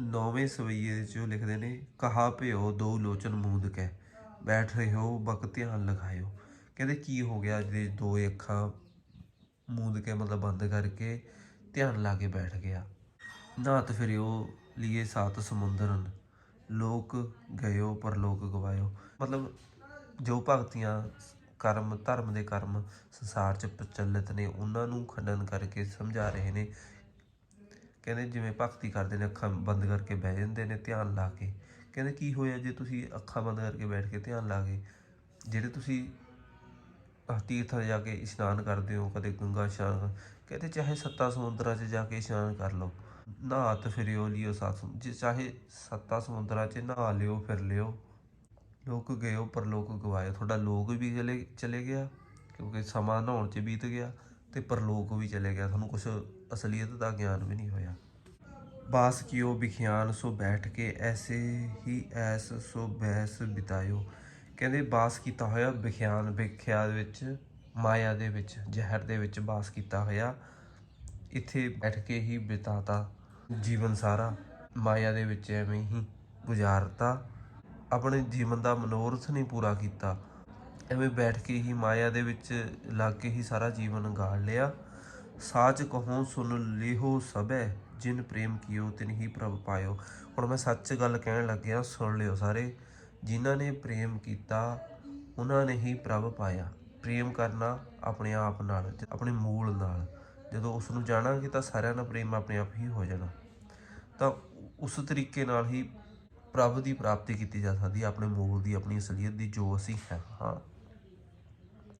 ਨੌਵੇਂ ਸਵਈਏ ਚ ਲਿਖਦੇ ਨੇ, ਕਹਾ ਭਿਓ ਦੋ ਲੋਚਨ ਮੂੰਦ ਕੇ ਬੈਠ ਰਹੇ ਹੋ ਬਕ ਧਿਆਨ ਲਗਾਇਓ। ਕਹਿੰਦੇ ਕੀ ਹੋ ਗਿਆ ਜਿਹੜੇ ਦੋ ਅੱਖਾਂ ਮੂੰਦ ਕੇ ਮਤਲਬ ਬੰਦ ਕਰਕੇ ਧਿਆਨ ਲਾ ਕੇ ਬੈਠ ਗਿਆ। ਨਾਤ ਫਿਰਿਓ, ਲੀਏ ਸਾਤ ਸਮੁੰਦਰਨ। ਲੋਕ ਗਇਓ ਪਰ ਲੋਕ ਗਵਾਇਓ। ਮਤਲਬ ਜੋ ਭਗਤੀਆਂ ਕਰਮ, ਧਰਮ ਦੇ ਕਰਮ ਸੰਸਾਰ ਚ ਪ੍ਰਚਲਿਤ ਨੇ, ਉਹਨਾਂ ਨੂੰ ਖੰਡਨ ਕਰਕੇ ਸਮਝਾ ਰਹੇ ਨੇ ਕਹਿੰਦੇ ਜਿਵੇਂ ਭਗਤੀ ਕਰਦੇ ਨੇ, ਅੱਖਾਂ ਬੰਦ ਕਰਕੇ ਬਹਿ ਜਾਂਦੇ ਨੇ, ਧਿਆਨ ਲਾ ਕੇ। ਕਹਿੰਦੇ ਕੀ ਹੋਇਆ ਜੇ ਤੁਸੀਂ ਅੱਖਾਂ ਬੰਦ ਕਰਕੇ ਬੈਠ ਕੇ ਧਿਆਨ ਲਾ ਕੇ? ਜਿਹੜੇ ਤੁਸੀਂ ਤੀਰਥਾਂ 'ਤੇ ਜਾ ਕੇ ਇਸ਼ਨਾਨ ਕਰਦੇ ਹੋ, ਕਦੇ ਗੰਗਾ ਇਸ਼ਨਾਨ, ਕਹਿੰਦੇ ਚਾਹੇ ਸੱਤਾ ਸਮੁੰਦਰਾਂ 'ਚ ਜਾ ਕੇ ਇਸ਼ਨਾਨ ਕਰ ਲਓ। ਨਹਾਤ ਫਿਰਿਓ ਲਿਓ ਸਾਥ ਜੇ ਚਾਹੇ ਸੱਤਾ ਸਮੁੰਦਰਾਂ 'ਚ ਨਹਾ ਲਿਓ, ਫਿਰ ਲਿਓ। ਲੋਕ ਗਏ ਪਰ ਲੋਕ ਗਵਾਏ। ਤੁਹਾਡਾ ਲੋਕ ਵੀ ਚਲੇ ਚਲੇ ਗਿਆ, ਕਿਉਂਕਿ ਸਮਾਂ ਨਹਾਉਣ 'ਚ ਬੀਤ ਗਿਆ। ਤੇ ਪਰਲੋਕ ਵੀ ਚਲੇ ਗਿਆ। ਤੁਹਾਨੂੰ ਕੁਝ ਅਸਲੀਅਤ ਦਾ ਗਿਆਨ ਵੀ ਨਹੀਂ ਹੋਇਆ। ਬਾਸ ਕੀਓ ਵਿਖਿਆਨ ਸੋ ਬੈਠ ਕੇ ਐਸੇ ਹੀ ਐਸ, ਸੋ ਬੈਸ ਬਿਤਾਇਓ। ਕਹਿੰਦੇ ਬਾਸ ਕੀਤਾ ਹੋਇਆ ਵਿਖਿਆਨ ਵਿਖਿਆ ਦੇ ਵਿੱਚ, ਮਾਇਆ ਦੇ ਵਿੱਚ, ਜ਼ਹਿਰ ਦੇ ਵਿੱਚ ਬਾਸ ਕੀਤਾ ਹੋਇਆ। ਇੱਥੇ ਬੈਠ ਕੇ ਹੀ ਬਿਤਾਤਾ ਜੀਵਨ ਸਾਰਾ। ਮਾਇਆ ਦੇ ਵਿੱਚ ਐਵੇਂ ਹੀ ਗੁਜ਼ਾਰਤਾ। ਆਪਣੇ ਜੀਵਨ ਦਾ ਮਨੋਰਥ ਨਹੀਂ ਪੂਰਾ ਕੀਤਾ। ਐਵੇਂ ਬੈਠ ਕੇ ਹੀ ਮਾਇਆ ਦੇ ਵਿੱਚ ਲੱਗ ਕੇ ਹੀ ਸਾਰਾ ਜੀਵਨ ਗਾਲ ਲਿਆ। ਸਾਚ ਕਹੋ ਸੁਨ ਲਿਹੋ ਸਭੈ, ਜਿਨ ਪ੍ਰੇਮ ਕੀਓ ਤਿਨ ਹੀ ਪ੍ਰਭ ਪਾਇਓ। ਹੁਣ ਮੈਂ ਸੱਚ ਗੱਲ ਕਹਿਣ ਲੱਗਿਆ, ਸੁਣ ਲਿਓ ਸਾਰੇ। ਜਿਨ੍ਹਾਂ ਨੇ ਪ੍ਰੇਮ ਕੀਤਾ ਉਹਨਾਂ ਨੇ ਹੀ ਪ੍ਰਭ ਪਾਇਆ। ਪ੍ਰੇਮ ਕਰਨਾ ਆਪਣੇ ਆਪ ਨਾਲ, ਆਪਣੇ ਮੂਲ ਨਾਲ। ਜਦੋਂ ਉਸ ਨੂੰ ਜਾਣਾਂਗੇ ਤਾਂ ਸਾਰਿਆਂ ਨਾਲ ਪ੍ਰੇਮ ਆਪਣੇ ਆਪ ਹੀ ਹੋ ਜਾਣਾ। ਤਾਂ ਉਸ ਤਰੀਕੇ ਨਾਲ ਹੀ ਪ੍ਰਭ ਦੀ ਪ੍ਰਾਪਤੀ ਕੀਤੀ ਜਾ ਸਕਦੀ ਹੈ, ਆਪਣੇ ਮੂਲ ਦੀ, ਆਪਣੀ ਅਸਲੀਅਤ ਦੀ ਜੋ ਅਸੀਂ ਹੈ। ਹਾਂ।